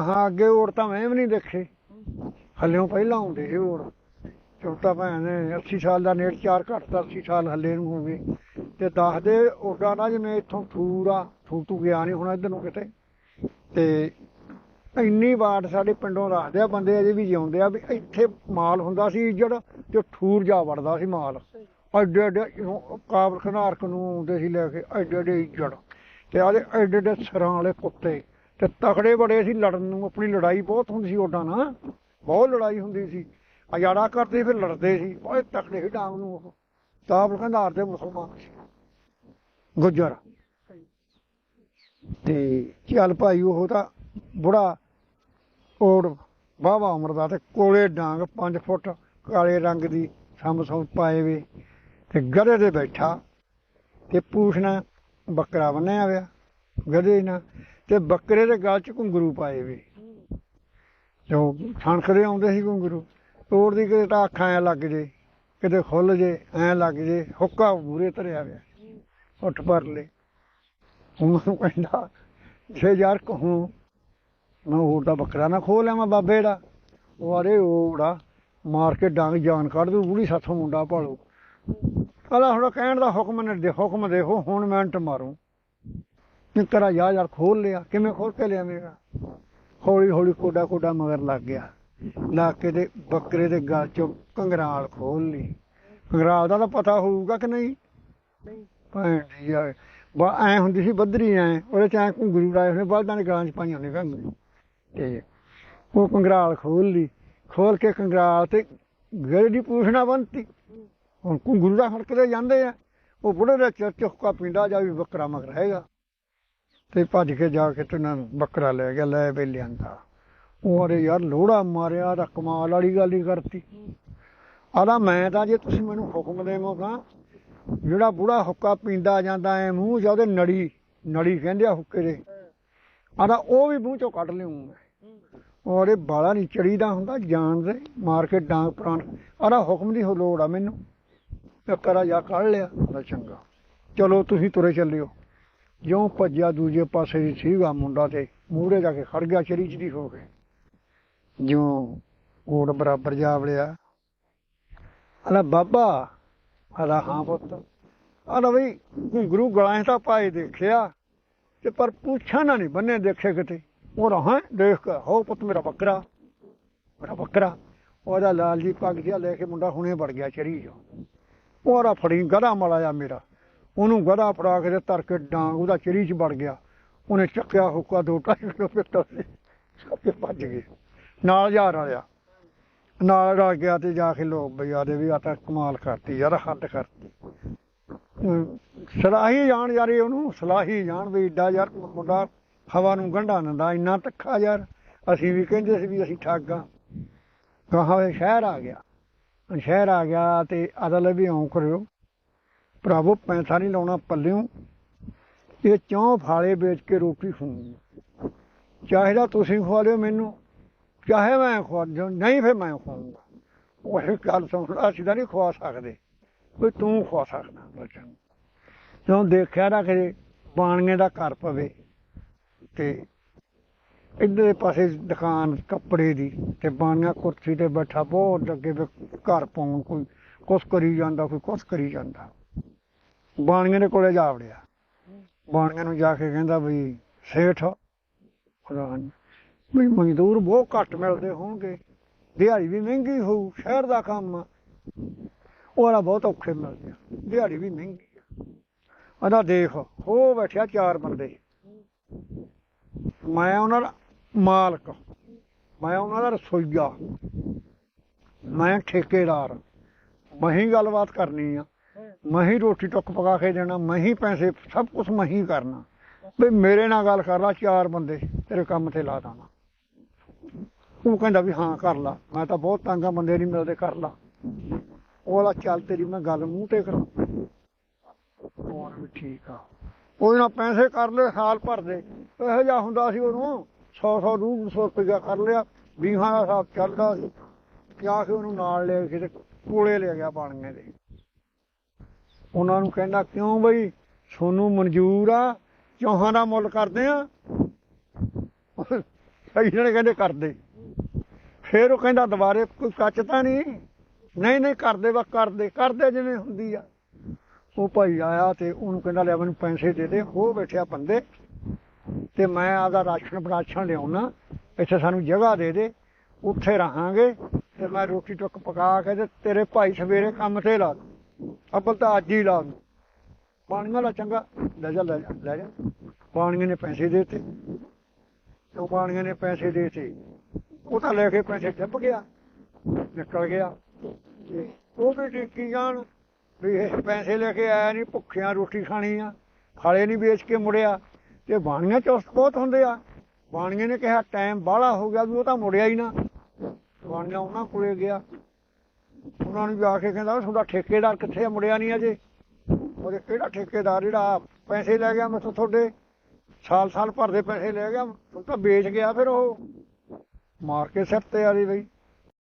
ਹਾਂ ਅੱਗੇ ਓੜ ਤਾਂ ਮੈਂ ਵੀ ਨਹੀਂ ਦੇਖੇ। ਹੱਲਿਓਂ ਪਹਿਲਾਂ ਹੁੰਦੇ ਸੀ ਓੜ ਛੋਟਾ ਭੈਣ ਨੇ 80 ਸਾਲ ਦਾ ਨੇੜ ਚਾਰ ਘੱਟ 80 ਸਾਲ ਹੱਲੇ ਨੂੰ ਹੋ ਗਏ। ਤੇ ਦੱਸਦੇ ਓਡਾ ਨਾ ਜਿਵੇਂ ਇੱਥੋਂ ਠੂਰਾ ਠੂ ਤੂ ਗਿਆ ਨਹੀਂ ਹੁਣ ਇੱਧਰ ਨੂੰ ਕਿਤੇ। ਤੇ ਇੰਨੀ ਵਾਰ ਸਾਡੇ ਪਿੰਡੋਂ ਰੱਖਦੇ ਆ, ਬੰਦੇ ਅਜੇ ਵੀ ਜਿਉਂਦੇ ਆ ਵੀ ਇੱਥੇ ਮਾਲ ਹੁੰਦਾ ਸੀ ਜਿਹੜਾ ਤੇ ਠੂਰ ਜਾ ਵੜਦਾ ਸੀ ਮਾਲ। ਐਡੇ ਐਡੇ ਕਾਬਲ ਖਨਾਰਕ ਨੂੰ ਆਉਂਦੇ ਸੀ ਲੈ ਕੇ, ਐਡੇ ਐਡੇ ਇੱਜੜ। ਤੇ ਆਦੇ ਐਡੇ ਐਡੇ ਸਰਾਂ ਵਾਲੇ ਕੁੱਤੇ। ਤੇ ਤਕੜੇ ਬੜੇ ਸੀ, ਲੜਨ ਨੂੰ ਆਪਣੀ ਲੜਾਈ ਬਹੁਤ ਹੁੰਦੀ ਸੀ ਓਦਾਂ ਨਾਲ ਬਹੁਤ ਲੜਾਈ ਹੁੰਦੀ ਸੀ। ਅਜਾੜਾ ਕਰਦੇ ਫਿਰ ਲੜਦੇ ਸੀ, ਬੜੇ ਤਕੜੇ ਸੀ ਡਾਂਗ ਨੂੰ ਉਹ। ਕਾਬਲ ਖਨਾਰ ਦੇ ਮੁਸਲਮਾਨ ਸੀ। ਗੁੱਜਰ। ਤੇ ਚੱਲ ਭਾਈ ਉਹ ਤਾਂ ਬੁੜਾ ਔਰ ਵਾਹਵਾ ਉਮਰ ਦਾ ਤੇ ਕੋਲੇ ਡਾਂਗ 5 ਫੁੱਟ ਕਾਲੇ ਰੰਗ ਦੀ ਸੰਮ ਸੰਮ ਪਾਏ ਵੇ ਤੇ ਗਧੇ ਤੇ ਬੈਠਾ ਤੇ ਪੂਛਣਾ ਬੱਕਰਾ ਬੰਨਿਆ ਹੋਇਆ, ਗਧੇ ਨਾਲ। ਤੇ ਬੱਕਰੇ ਦੇ ਗਲ 'ਚ ਘੁੰਗਰੂ ਪਾਏ ਵੇ। ਜੋ ਛਣਕਦੇ ਆਉਂਦੇ ਸੀ ਘੁੰਗਰੂ ਤੋੜਦੀ ਕਿਤੇ ਤਾਂ ਅੱਖਾਂ ਐ ਲੱਗ ਜੇ, ਕਿਤੇ ਖੁੱਲ ਜੇ, ਐ ਲੱਗ ਜੇ, ਹੁੱਕਾ ਮੂਰੇ ਧਰਿਆ ਹੋਇਆ। ਉੱਠ ਭਰ ਲੈ। ਉਹਨੂੰ ਕਹਿੰਦਾ, ਛੇ ਯਾਰ ਕਹੂੰ। ਮੈਂ ਹੋਰ ਦਾ ਬੱਕਰਾ ਨਾ ਖੋਲ ਲਿਆ ਬਾਬੇ ਦਾ। ਉਹ ਅਰੇ ਉਹੜਾ ਮਾਰ ਕੇ ਡੰਗ ਜਾਨ ਕੱਢ ਦੂ, ਬੁੜੀ ਸਾਥੋਂ ਮੁੰਡਾ ਭਾਲੋ। ਅਲਾ ਹੁਣ ਕਹਿਣ ਦਾ ਹੁਕਮ ਨੇ ਦੇ ਹੁਕਮ ਦੇਖੋ ਹੁਣ ਮਿੰਟ ਮਾਰੂ। ਨਿਕਰਾ ਯਾ ਯਾਰ ਖੋਲ ਲਿਆ ਕਿਵੇਂ ਖੋਲ ਕੇ ਲਿਆ ਮੇਰਾ ਹੌਲੀ ਹੌਲੀ ਕੋਡਾ ਕੋਡਾ ਮਗਰ ਲੱਗ ਗਿਆ। ਲਾ ਕੇ ਦੇ ਬੱਕਰੇ ਦੇ ਗਲ ਚੋਂ ਕੰਗਰਾਲ ਖੋਲ ਲਈ। ਕੰਗਰਾਲ ਦਾ ਤਾਂ ਪਤਾ ਹੋਊਗਾ ਕਿ ਨਹੀਂ? ਭੈਣ ਦੀ ਯਾਰ ਬਾ ਐ ਹੁੰਦੀ ਸੀ ਬੱਦਰੀ ਐ ਉਹਦੇ ਚ ਐ ਘੁੰਗਰੂ ਰਾਏ ਹੋਣੇ ਬਲਦਾਂ ਦੇ ਗਲਾਂ ਚ ਪਾਈਆਂ ਹੁੰਦੀਆਂ ਘੁੰਗਰੂ। ਤੇ ਉਹ ਕੰਗਰਾਲ ਖੋਲ ਲਈ। ਖੋਲ ਕੇ ਕੰਗਰਾਲ ਤੇ ਗੜੇ ਦੀ ਪੂਛਣਾ ਬੰਨਤੀ। ਹੁਣ ਘੁੰਗਰੂ ਦਾ ਹੜਕਦੇ ਜਾਂਦੇ ਆ। ਉਹ ਬੁੜੇ ਦਾ ਚੁੱਕਾ ਪਿੰਡਾ ਜਾ ਵੀ ਬੱਕਰਾ ਮਗਰ ਹੈਗਾ। ਤੇ ਭੱਜ ਕੇ ਜਾ ਕੇ ਤੇ ਉਹਨਾਂ ਬੱਕਰਾ ਲੈ ਗਿਆ, ਲੈ ਵੇ ਲਿਆਂਦਾ। ਉਹ ਅਰੇ ਯਾਰ ਲੋੜਾ ਮਾਰਿਆ ਤਾਂ ਕਮਾਲ ਵਾਲੀ ਗੱਲ ਹੀ ਕਰਤੀ। ਆਦਾ ਮੈਂ ਤਾਂ ਜੇ ਤੁਸੀਂ ਮੈਨੂੰ ਹੁਕਮ ਦੇਵੋ ਜਿਹੜਾ ਬੁੜਾ ਹੁੱਕਾ ਪੀਂਦਾ ਜਾਂਦਾ ਐ ਮੂੰਹ 'ਚ, ਉਹਦੇ ਨੜੀ ਨੜੀ ਕਹਿੰਦੇ ਆ ਹੁੱਕੇ ਦੇ। ਆਦਾ ਉਹ ਵੀ ਮੂੰਹ 'ਚੋਂ ਕੱਢ ਲਿਆਉਂ ਮੈਂ ਔਰ ਇਹ ਬਾਲਾ ਨਹੀਂ ਚੜੀਦਾ ਹੁੰਦਾ, ਜਾਣ ਦੇ, ਮਾਰ ਕੇ ਡਾਂਗ ਪ੍ਰਾਣ। ਆਦਾ ਹੁਕਮ ਦੀ ਲੋੜ ਆ ਮੈਨੂੰ। ਤੇ ਕਰਾ ਜਾ ਕੱਢ ਲਿਆ ਤਾਂ ਚੰਗਾ। ਚਲੋ ਤੁਸੀਂ ਤੁਰੇ ਚੱਲਿਓ। ਜਿਉਂ ਭੱਜਿਆ ਦੂਜੇ ਪਾਸੇ ਹੀ ਸੀਗਾ ਮੁੰਡਾ ਤੇ ਮੂਹਰੇ ਜਾ ਕੇ ਖੜ ਗਿਆ ਚਰੀ ਚਰੀ ਹੋ ਕੇ। ਜਿਉਂ ਕੋੜ ਬਰਾਬਰ ਜਾ ਵੜਿਆ। ਅਲਾ ਬਾਬਾ, ਅਲਾ ਹਾਂ ਪੁੱਤ। ਅਲਾ ਬਈ ਗੁਰੂ ਗਲਾਂ ਤਾਂ ਪਾਏ ਦੇਖਿਆ ਤੇ ਪਰ ਪੁੱਛਾਂ ਨਾ ਨਹੀਂ ਬੰਨੇ ਦੇਖੇ ਕਿਤੇ। ਉਹ ਰਹਾ ਦੇਖ ਕੇ, ਹੋ ਪੁੱਤ ਮੇਰਾ ਬੱਕਰਾ ਮੇਰਾ ਬੱਕਰਾ। ਉਹਦਾ ਲਾਲ ਜੀ ਪੱਗ ਜਿਹਾ ਲੈ ਕੇ ਮੁੰਡਾ ਹੁਣੇ ਵੜ ਗਿਆ ਚਰੀ ਜੋ ਉਹਦਾ ਫੜੀ ਗਧਾ ਮਲਾਇਆ ਮੇਰਾ। ਉਹਨੂੰ ਗਧਾ ਫੜਾ ਕੇ ਤੇ ਧਰ ਕੇ ਡਾਂਗ, ਉਹਦਾ ਚਰੀ 'ਚ ਵੜ ਗਿਆ। ਉਹਨੇ ਚੱਕਿਆ ਹੁੱਕਾ, ਦੋ ਢਾਈ ਕਿਲੋ ਪਿੱਤਲ ਸੀ ਸਭੇ ਭੱਜ ਗਏ। ਨਾਲ ਜਾ ਰਿਹਾ ਨਾਲ ਰਲ ਗਿਆ ਤੇ ਜਾ ਕੇ ਲੋਕ ਬਜ਼ਾਰੇ ਵੀ ਆ ਤਾਂ ਕਮਾਲ ਕਰਤੀ ਯਾਰ, ਹੱਦ ਕਰਤੀ। ਸਲਾਹੀ ਜਾਣ ਯਾਰੇ ਉਹਨੂੰ, ਸਲਾਹੀ ਜਾਣ ਵੀ ਏਡਾ ਯਾਰ ਮੁੰਡਾ ਹਵਾ ਨੂੰ ਗੰਢਾ ਦਿੰਦਾ, ਇੰਨਾ ਤੱਖਾ ਯਾਰ। ਅਸੀਂ ਵੀ ਕਹਿੰਦੇ ਸੀ ਵੀ ਅਸੀਂ ਠੱਗ ਆ। ਕਹਾਂ ਵੇ ਸ਼ਹਿਰ ਆ ਗਿਆ। ਸ਼ਹਿਰ ਆ ਗਿਆ ਤੇ ਅਦਲ ਵੀ ਆਉਂ ਕਰਿਓ। ਭਰਾਵੋ, ਪੈਸਾ ਨਹੀਂ ਲਾਉਣਾ, ਪੱਲਿਓਂ। ਇਹ ਚੌਂ ਫਾਲੇ ਵੇਚ ਕੇ ਰੋਟੀ ਖਾਣੀ ਚਾਹੇ ਤਾਂ ਤੁਸੀਂ ਖਵਾ ਲਿਓ ਮੈਨੂੰ, ਚਾਹੇ ਮੈਂ ਖਵਾ ਦਿਓ, ਨਹੀਂ ਫਿਰ ਮੈਂ ਖਵਾਉਂਗਾ। ਉਹ ਇਹ ਗੱਲ ਸੁਣ ਅਸੀਂ ਤਾਂ ਨਹੀਂ ਖਵਾ ਸਕਦੇ। ਕੋਈ ਤੂੰ ਖਵਾ ਸਕਦਾ, ਬੱਚਾ। ਨੂੰ ਜਦੋਂ ਦੇਖਿਆ ਨਾ ਕਿ ਬਾਣੀਏ ਦਾ ਘਰ ਪਵੇ ਤੇ ਇੱਧਰਲੇ ਪਾਸੇ ਦੁਕਾਨ ਕੱਪੜੇ ਦੀ ਤੇ ਬਾਣੀਆ ਕੁਰਸੀ ਤੇ ਬੈਠਾ, ਬਹੁਤ ਅੱਗੇ ਘਰ ਪਾਉਣ ਕੋਈ ਕੁਛ ਕਰੀ ਜਾਂਦਾ, ਕੋਈ ਕੁਛ ਕਰੀ ਜਾਂਦਾ। ਬਾਣੀਆਂ ਦੇ ਕੋਲੇ ਜਾ ਵੜਿਆ। ਬਾਣੀਆਂ ਨੂੰ ਜਾ ਕੇ ਕਹਿੰਦਾ ਵੀ ਸੇਠ, ਖੁਦਾ ਵੀ ਮਜ਼ਦੂਰ ਬਹੁਤ ਘੱਟ ਮਿਲਦੇ ਹੋਣਗੇ। ਦਿਹਾੜੀ ਵੀ ਮਹਿੰਗੀ ਹੋਊ, ਸ਼ਹਿਰ ਦਾ ਕੰਮ ਆ। ਉਹਦਾ ਬਹੁਤ ਔਖੇ ਮਿਲਦੇ ਆ। ਦਿਹਾੜੀ ਵੀ ਮਹਿੰਗੀ ਆ। ਉਹਦਾ ਦੇਖ, ਹੋ ਬੈਠਿਆ ਚਾਰ ਬੰਦੇ। ਮੈਂ ਉਹਨਾਂ ਦਾ ਮਾਲਕ, ਮੈਂ ਉਹਨਾਂ ਦਾ ਰਸੋਈਆ, ਮੈਂ ਠੇਕੇਦਾਰ। ਮੈਂ ਹੀ ਗੱਲਬਾਤ ਕਰਨੀ ਆ। ਮੈਂ ਹੀ ਰੋਟੀ ਟੁੱਕ ਪਕਾ ਕੇ ਦੇਣਾ, ਮੈਂ ਹੀ ਪੈਸੇ, ਸਭ ਕੁਝ ਮੈਂ ਹੀ ਕਰਨਾ। ਵੀ ਮੇਰੇ ਨਾਲ ਗੱਲ ਕਰ ਲਾ, ਚਾਰ ਬੰਦੇ ਤੇਰੇ ਕੰਮ ਤੇ ਲਾ ਦਾਣਾ ਉਹ ਕਹਿੰਦਾ ਵੀ ਹਾਂ, ਕਰ ਲਾ। ਮੈਂ ਤਾਂ ਬਹੁਤ ਤੰਗਾ ਬੰਦੇ ਨਹੀਂ ਮਿਲਦੇ, ਕਰ ਲਾ। ਉਹ ਵਾਲਾ, ਚੱਲ ਤੇਰੀ ਮੈਂ ਗੱਲ ਮੂੰਹ ਤੇ ਕਰਾਂ। ਹੋਰ ਵੀ ਠੀਕ ਆ। ਉਹਦੇ ਨਾਲ ਪੈਸੇ ਕਰ ਲਏ ਸਾਲ ਭਰ ਦੇ। ਇਹੋ ਜਿਹਾ ਹੁੰਦਾ ਸੀ ਉਹਨੂੰ 100 100 200 ਰੁਪਇਆ ਕਰ ਲਿਆ। ਵੀਹਾਂ ਦਾ ਹਿਸਾਬ ਚੱਲਦਾ ਸੀ। ਕਿਆ ਕਿ ਉਹਨੂੰ ਨਾਲ ਲੈ ਕੇ ਤੇ ਕੋਲੇ ਲੈ ਗਿਆ ਬਾਣੀਆਂ ਦੇ। ਉਹਨਾਂ ਨੂੰ ਕਹਿੰਦਾ, ਕਿਉਂ ਬਈ? ਸੋਨੂੰ ਮਨਜ਼ੂਰ ਆ? ਚੌਹਾਂ ਦਾ ਮੁੱਲ ਕਰਦੇ ਆ। ਇਹਨਾਂ ਨੇ ਕਹਿੰਦੇ ਕਰਦੇ। ਫਿਰ ਉਹ ਕਹਿੰਦਾ, ਦੁਬਾਰੇ ਕੋਈ ਕੱਚ ਤਾਂ ਨਹੀਂ? ਨਹੀਂ ਨਹੀਂ, ਕਰਦੇ ਵਾ ਕਰਦੇ। ਕਰਦੇ ਜਿਵੇਂ ਹੁੰਦੀ ਆ। ਉਹ ਭਾਈ ਆਇਆ ਤੇ ਉਹਨੂੰ ਕਹਿੰਦਾ, ਲੈ ਮੈਨੂੰ ਪੈਸੇ ਦੇ ਦੇ। ਹੋ ਬੈਠਿਆ ਬੰਦੇ। ਤੇ ਮੈਂ ਆਪਦਾ ਰਾਸ਼ਨ ਬਰਾਸ਼ਨ ਲਿਆਉਣਾ। ਇੱਥੇ ਸਾਨੂੰ ਜਗ੍ਹਾ ਦੇ ਦੇ। ਉੱਥੇ ਰਹਾਂਗੇ। ਤੇ ਮੈਂ ਰੋਟੀ ਟੁੱਕ ਪਕਾ ਕੇ ਤੇ ਤੇਰੇ ਭਾਈ ਸਵੇਰੇ ਕੰਮ ਤੇ ਲਾ ਦੂੰ ਅੱਬਲ ਤਾਂ ਅੱਜ ਹੀ ਲਾ ਦੂੰ ਪਾਣੀ ਵਾਲਾ ਚੰਗਾ ਲੈ ਜਾ ਲੈ ਜਾ ਲੈ ਜਾ। ਪਾਣੀਆਂ ਨੇ ਪੈਸੇ ਦੇਤੇ। ਤੇ ਉਹ ਪਾਣੀਆਂ ਨੇ ਪੈਸੇ ਦੇਤੇ। ਉਹ ਤਾਂ ਲੈ ਕੇ ਪੈਸੇ ਡੱਬ ਗਿਆ, ਨਿਕਲ ਗਿਆ। ਉਹ ਵੀ ਟਿੱਕੀ ਜਾਣ। ਵੀ ਇਹ ਪੈਸੇ ਲੈ ਕੇ ਆਇਆ ਨਹੀਂ ਭੁੱਖਿਆਂ ਰੋਟੀ ਖਾਣੀ ਆ, ਖਾਲੇ ਨਹੀਂ ਵੇਚ ਕੇ ਮੁੜਿਆ। ਤੇ ਬਾਣੀਆਂ ਚੁਸਤ ਬਹੁਤ ਹੁੰਦੇ ਆ। ਬਾਣੀਆਂ ਨੇ ਕਿਹਾ, ਟਾਈਮ ਬਾਹਲਾ ਹੋ ਗਿਆ ਵੀ ਉਹ ਤਾਂ ਮੁੜਿਆ ਹੀ ਨਾ। ਬਾਣੀਆਂ ਉਹਨਾਂ ਕੋਲੇ ਗਿਆ। ਉਹਨਾਂ ਨੂੰ ਜਾ ਕੇ ਕਹਿੰਦਾ, ਤੁਹਾਡਾ ਠੇਕੇਦਾਰ ਕਿੱਥੇ ਆ? ਮੁੜਿਆ ਨਹੀਂ ਅਜੇ। ਉਹਦੇ ਕਿਹੜਾ ਠੇਕੇਦਾਰ? ਜਿਹੜਾ ਪੈਸੇ ਲੈ ਗਿਆ ਮੈਥੋਂ ਤੁਹਾਡੇ? ਸਾਲ ਸਾਲ ਭਰਦੇ ਪੈਸੇ ਲੈ ਗਿਆ ਉਹ ਤਾਂ ਵੇਚ ਗਿਆ ਫਿਰ ਉਹ। ਮਾਰ ਕੇ ਸਿਰ ਤੇ ਆ ਰਹੀ ਬਈ।